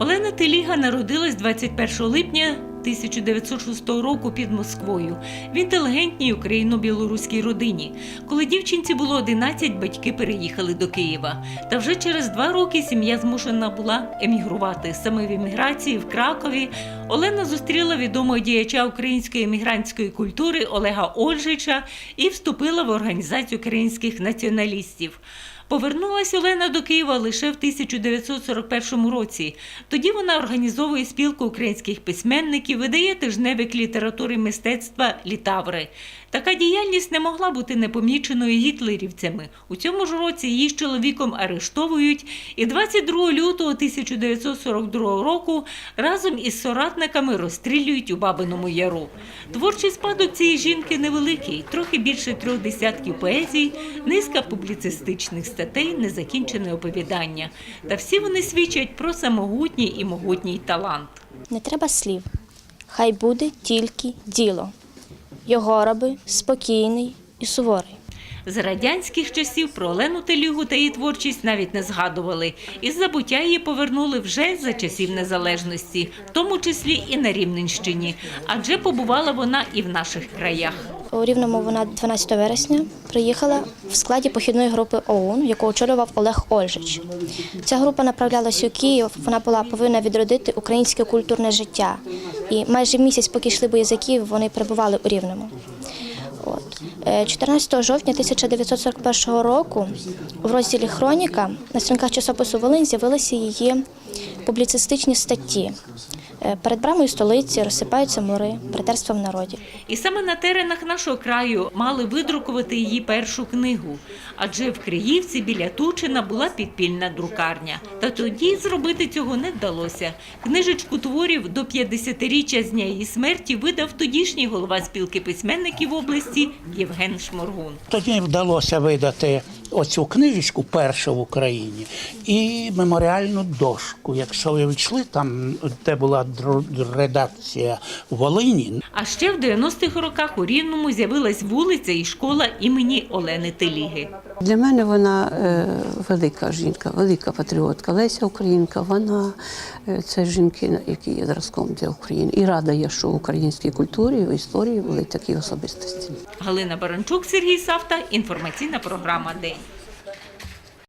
Олена Теліга народилась 21 липня 1906 року під Москвою в інтелігентній україно-білоруській родині. Коли дівчинці було 11, батьки переїхали до Києва. Та вже через два роки сім'я змушена була емігрувати. Саме в еміграції в Кракові Олена зустріла відомого діяча української емігрантської культури Олега Ольжича і вступила в організацію українських націоналістів. Повернулась Олена до Києва лише в 1941 році. Тоді вона організовує спілку українських письменників, видає тижневик літератури мистецтва Літаври. Така діяльність не могла бути непоміченою гітлерівцями. У цьому ж році її з чоловіком арештовують, і 22 лютого 1942 року разом із соратниками розстрілюють у Бабиному Яру. Творчий спадок цієї жінки невеликий, трохи більше трьох десятків поезій, низка публіцистичних статей, незакінчене оповідання. Та всі вони свідчать про самогутній і могутній талант. Не треба слів. Хай буде тільки діло. Його роби спокійний і суворий. З радянських часів про Олену Телюгу та її творчість навіть не згадували. Із забуття її повернули вже за часів незалежності, в тому числі і на Рівненщині, адже побувала вона і в наших краях. У Рівному вона 12 вересня приїхала в складі похідної групи ОУН, яку очолював Олег Ольжич. Ця група направлялася у Київ. Вона була повинна відродити українське культурне життя. І майже місяць, поки йшли бої за Київ, вони перебували у Рівному. От. Е, 14 жовтня 1941 року в розділі Хроніка на сторінках часопису Волинь з'явилися її публіцистичні статті. Е, Перед брамою столиці розсипаються мури, братерство в народі. І саме на теренах нашого краю мали видрукувати її першу книгу, адже в Криївці біля Тучина була підпільна друкарня. Та тоді зробити цього не вдалося. Книжечку творів до 50-річчя з дня її смерті видав тодішній голова спілки письменників області Євген Шморгун. Тоді вдалося видати оцю книжечку першу в Україні і меморіальну дошку. Якщо ви відійшли, там де була редакція в Волині, А ще в 90-х роках у Рівному з'явилась вулиця і школа імені Олени Теліги. Для мене вона е, велика жінка, велика патріотка. Леся Українка, вона е, це жінки, які є зразком для України. І рада я, що в українській культурі, в історії були такі особистості. Галина Баранчук, Сергій Савта. Інформаційна програма День.